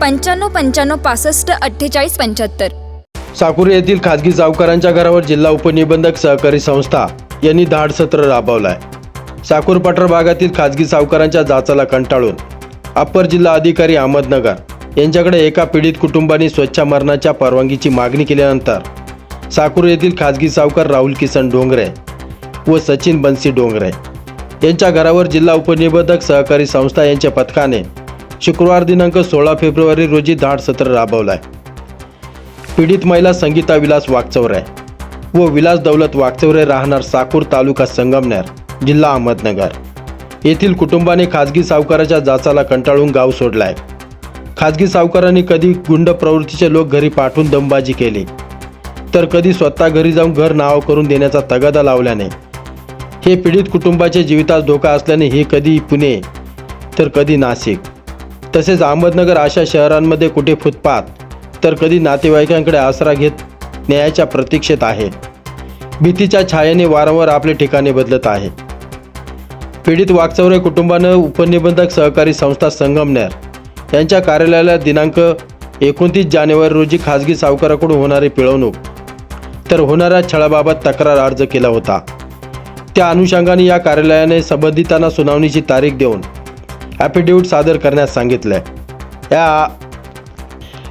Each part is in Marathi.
पंच्याण्णव पंच्याण्णव पासष्ट अठ्ठेचाळीस पंच्याहत्तर. साकुरे येथील खाजगी सावकारांच्या घरावर जिल्हा उपनिबंधक सहकारी संस्था यांनी धाड सत्र राबवलाय. साकूर पठार भागातील खाजगी सावकारांच्या जाचाला कंटाळून अप्पर जिल्हा अधिकारी अहमदनगर यांच्याकडे एका पीडित कुटुंबाने स्वच्छ मरणाच्या परवानगीची मागणी केल्यानंतर साकूर येथील खाजगी सावकार राहुल किसन डोंगरे व सचिन बन्सी डोंगरे यांच्या घरावर जिल्हा उपनिबंधक सहकारी संस्था यांच्या पथकाने शुक्रवार दिनांक सोळा फेब्रुवारी रोजी धाड सत्र राबवलाय. पीडित महिला संगीता विलास वागचौरे व विलास दौलत वागचौरे राहणार साकूर तालुका संगमनेर जिल्हा अहमदनगर. येथील कुटुंबाने खाजगी सावकाराच्या जाचाला कंटाळून गाव सोडलाय. खाजगी सावकारांनी कधी गुंड प्रवृत्तीचे लोक घरी पाठवून दमबाजी केली तर कधी स्वतः घरी जाऊन घर नाव करून देण्याचा तगादा लावल्याने. हे पीडित कुटुंबाचे जीवितास धोका असल्याने हे कधी पुणे तर कधी नाशिक. तसेच अहमदनगर अशा शहरांमध्ये कुठे फुटपाथ तर कधी नातेवाईकांकडे आसरा घेत न्यायाच्या प्रतीक्षेत आहे. भीतीच्या छायेने वारंवार आपले ठिकाणे बदलत आहे. पीडित वाकचौरे कुटुंबानं उपनिबंधक सहकारी संस्था संगमनेर यांच्या कार्यालयाला दिनांक एकोणतीस जानेवारी रोजी खाजगी सावकाराकडून होणारी पिळवणूक तर होणाऱ्या छळाबाबत तक्रार अर्ज केला होता. त्या अनुषंगाने या कार्यालयाने संबंधितांना सुनावणीची तारीख देऊन ॲफिडेव्हिट सादर करण्यास सांगितलं या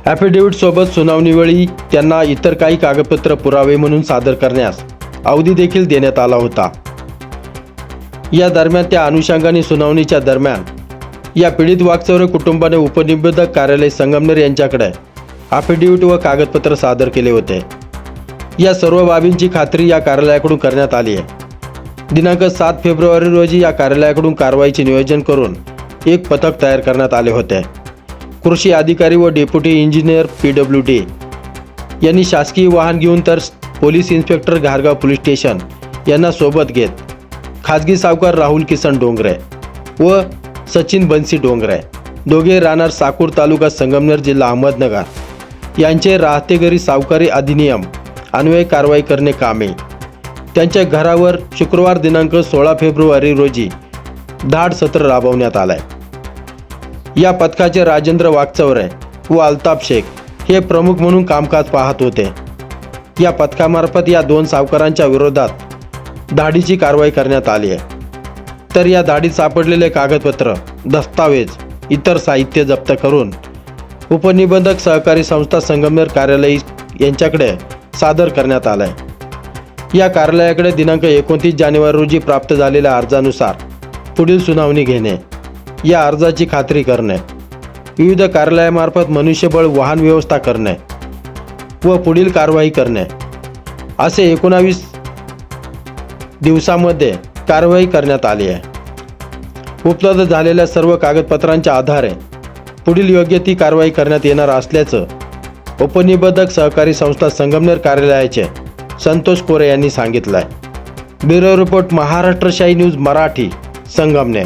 ॲफिडेव्हिटसोबत सुनावणीवेळी त्यांना इतर काही कागदपत्र पुरावे म्हणून सादर करण्यास अवधी देखील देण्यात आला होता. या दरम्यान त्या अनुषंगाने सुनावणीच्या दरम्यान या पीडित वाकचौरे कुटुंबाने उपनिबंधक कार्यालय संगमनेर यांच्याकडे ॲफिडेव्हिट व कागदपत्र सादर केले होते. या सर्व बाबींची खात्री या कार्यालयाकडून करण्यात आली आहे. दिनांक सात फेब्रुवारी रोजी या कार्यालयाकडून कारवाईचे नियोजन करून एक पथक तयार करण्यात आले होते. कृषी अधिकारी व deputy engineer P W D. यांनी शासकीय वाहन घेऊन तर पोलीस इन्स्पेक्टर घारगाव पोलीस स्टेशन यांना सोबत घेत खाजगी सावकार राहुल किसन डोंगरे व सचिन बन्सी डोंगरे दोघे राहणार साकूर तालुका संगमनेर जिल्हा अहमदनगर. यांचे राहते घरी सावकारी अधिनियम अन्वय कारवाई करणे कामे. त्यांच्या घरावर शुक्रवार दिनांक सोळा फेब्रुवारी रोजी धाड सत्र राबवण्यात आलंय. या पथकाचे राजेंद्र वागचौरे व अल्ताफ शेख हे प्रमुख म्हणून कामकाज पाहत होते. या पथकामार्फत या दोन सावकारांच्या विरोधात धाडीची कारवाई करण्यात आली आहे. तर या धाडीत सापडलेले कागदपत्र दस्तावेज इतर साहित्य जप्त करून उपनिबंधक सहकारी संस्था संगमनेर कार्यालय यांच्याकडे सादर करण्यात आलं आहे या कार्यालयाकडे दिनांक एकोणतीस जानेवारी रोजी प्राप्त झालेल्या अर्जानुसार पुढील सुनावणी घेणे या अर्जाची खात्री करणे. विविध कार्यालयामार्फत मनुष्यबळ वाहन व्यवस्था करणे व पुढील कारवाई करणे. असे एकोणावीस दिवसामध्ये कारवाई करण्यात आली आहे. उपलब्ध झालेल्या सर्व कागदपत्रांच्या आधारे पुढील योग्य ती कारवाई करण्यात येणार असल्याचं उपनिबंधक सहकारी संस्था संगमनेर कार्यालयाचे संतोष कोरे यांनी सांगितलं आहे bureau report Maharashtrashahi news Marathi Sangamner.